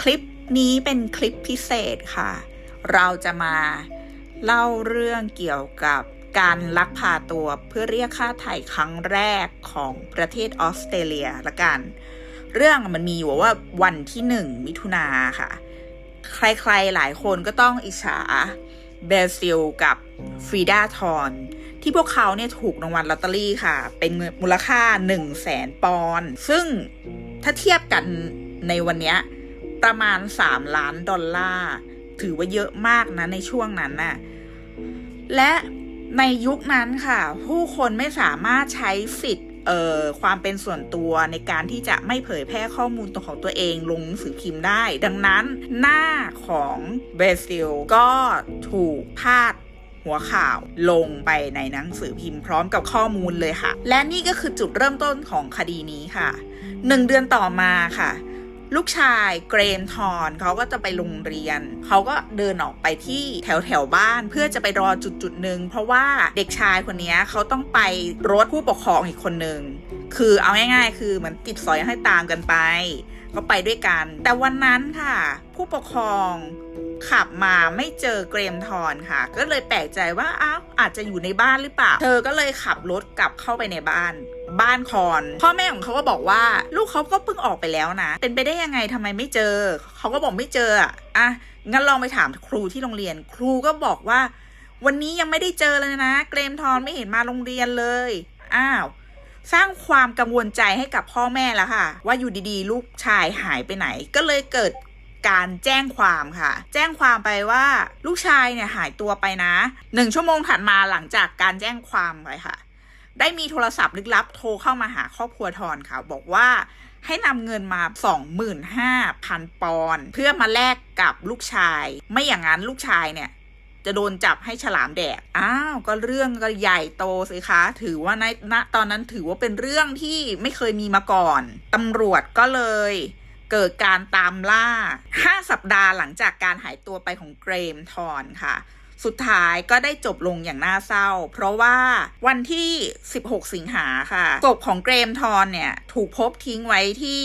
คลิปนี้เป็นคลิปพิเศษค่ะ เราจะมาเล่าเรื่องเกี่ยวกับการลักพาตัวเพื่อเรียกค่าไถ่ครั้งแรกของประเทศออสเตรเลียละกัน เรื่องมันมีอยู่ว่าวันที่หนึ่งมิถุนาค่ะ ใครๆหลายคนก็ต้องอิจฉาเบซิลกับฟรีดาทอนที่พวกเขาเนี่ยถูกรางวัลลอตเตอรี่ค่ะ เป็นมูลค่า1 0 0 0 0แสนปอนด์ซึ่งถ้าเทียบกันในวันเนี้ย ประมาณ3ล้านดอลลาร์ ถือว่าเยอะมากนะในช่วงนั้นน่ะ และในยุคนั้นค่ะ ผู้คนไม่สามารถใช้สิทธิ์เอ่อความเป็นส่วนตัวในการที่จะไม่เผยแพร่ข้อมูลตัวของตัวเองลงหนังสือพิมพ์ได้ ดังนั้นหน้าของเบซิลก็ถูกพาดหัวข่าวลงไปในหนังสือพิมพ์พร้อมกับข้อมูลเลยค่ะ และนี่ก็คือจุดเริ่มต้นของคดีนี้ค่ะหนึ่งเดือนต่อมาค่ะ ลูกชายเกรมทอนเขาก็จะไปโรงเรียน เขาก็เดินออกไปที่แถวแถวบ้านเพื่อจะไปรอจุดจุดหนึ่งเพราะว่าเด็กชายคนนี้เขาต้องไปรถผู้ปกครองอีกคนหนึ่งคือเอาง่ายๆ คือเหมือนติดสอยให้ตามกันไป ก็ไปด้วยกัน แต่วันนั้นค่ะ ผู้ปกครองขับมาไม่เจอเกรมทอนค่ะ ก็เลยแปลกใจว่าอ้าวอาจจะอยู่ในบ้านหรือเปล่า เธอก็เลยขับรถกลับเข้าไปในบ้าน บ้านคอนพ่อแม่ของเขาก็บอกว่า ลูกเขาก็เพิ่งออกไปแล้วนะ เป็นไปได้ยังไงทำไมไม่เจอ เขาก็บอกไม่เจออะอะงั้นลองไปถามครูที่โรงเรียน ครูก็บอกว่า วันนี้ยังไม่ได้เจอเลยนะ เกรมทอนไม่เห็นมาโรงเรียนเลยอ้าวสร้างความกังวลใจให้กับพ่อแม่แล้วค่ะ ว่าอยู่ดีๆ ลูกชายหายไปไหน ก็เลยเกิดการแจ้งความค่ะ แจ้งความไปว่าลูกชายเนี่ยหายตัวไปนะหนึ่งชั่วโมงถัดมาหลังจากการแจ้งความไปค่ะ ได้มีโทรศัพท์ลึกลับโทรเข้ามาหาครอบครัวทอนค่ะ บอกว่าให้นำเงินมา 25,000 ปอนด์เพื่อมาแลกกับลูกชาย ไม่อย่างนั้นลูกชายเนี่ยจะโดนจับให้ฉลามแดก อ้าว ก็เรื่องก็ใหญ่โตสิคะ ถือว่าในณตอนนั้นถือว่าเป็นเรื่องที่ไม่เคยมีมาก่อน ตำรวจก็เลยเกิดการตามล่า 5 สัปดาห์หลังจากการหายตัวไปของเกรมทอนค่ะ สุดท้ายก็ได้จบลงอย่างน่าเศร้า เพราะว่าวันที่ 16 สิงหาค่ะศพของเกรมทอนเนี่ยถูกพบทิ้งไว้ที่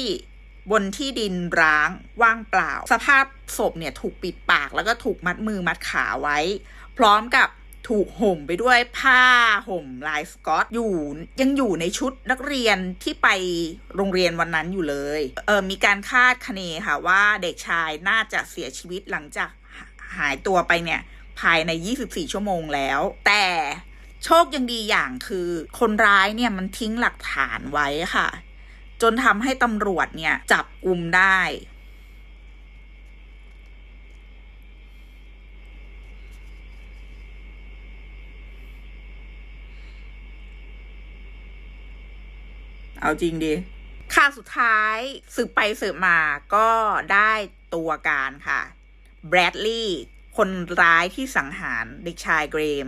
บนที่ดินร้างว่างเปล่า สภาพศพเนี่ยถูกปิดปากแล้วก็ถูกมัดมือมัดขาไว้ พร้อมกับถูกห่มไปด้วยผ้าห่มลายสกอตอยู่ยังอยู่ในชุดนักเรียนที่ไปโรงเรียนวันนั้นอยู่เลยเออมีการคาดคะเนค่ะว่าเด็กชายน่าจะเสียชีวิตหลังจากหายตัวไปเนี่ย ภายใน 24 ชั่วโมงแล้ว แต่โชคยังดีอย่างคือคนร้ายเนี่ยมันทิ้งหลักฐานไว้ค่ะ จนทำให้ตำรวจเนี่ยจับกลุ่มได้เอาจริงดิข่าวสุดท้ายสืบไปสืบมาก็ได้ตัวการค่ะ แบรดลีย์ คนร้ายที่สังหารเด็กชายเกรม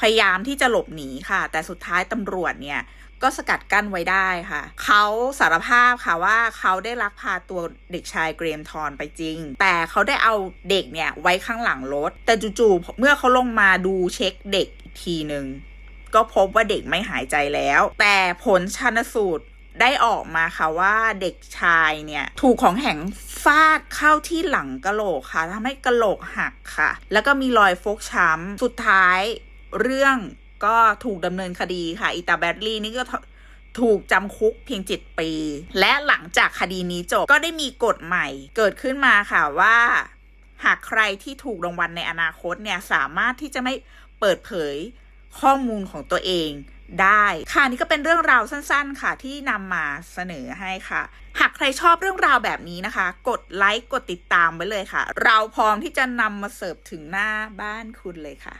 พยายามที่จะหลบหนีค่ะ แต่สุดท้ายตำรวจเนี่ยก็สกัดกั้นไว้ได้ค่ะ เขาสารภาพค่ะว่าเขาได้ลักพาตัวเด็กชายเกรมทอนไปจริง แต่เขาได้เอาเด็กเนี่ยไว้ข้างหลังรถ แต่จู่ๆเมื่อเขาลงมาดูเช็คเด็กอีกทีหนึ่งก็พบว่าเด็กไม่หายใจแล้ว แต่ผลชันสูตร ได้ออกมาค่ะว่าเด็กชายเนี่ยถูกของแข็งฟาดเข้าที่หลังกะโหลกค่ะทำให้กะโหลกหักค่ะ แล้วก็มีรอยฟกช้ำสุดท้ายเรื่องก็ถูกดำเนินคดีค่ะอิตาแบดลี่นี่ก็ถูกจำคุกเพียง 7 ปี และหลังจากคดีนี้จบก็ได้มีกฎใหม่เกิดขึ้นมาค่ะว่า หากใครที่ถูกรางวัลในอนาคตเนี่ยสามารถที่จะไม่เปิดเผยข้อมูลของตัวเอง ได้ ค่ะนี่ก็เป็นเรื่องราวสั้นๆค่ะที่นำมาเสนอให้ค่ะ หากใครชอบเรื่องราวแบบนี้นะคะ กดไลค์กดติดตามไว้เลยค่ะ เราพร้อมที่จะนำมาเสิร์ฟถึงหน้าบ้านคุณเลยค่ะ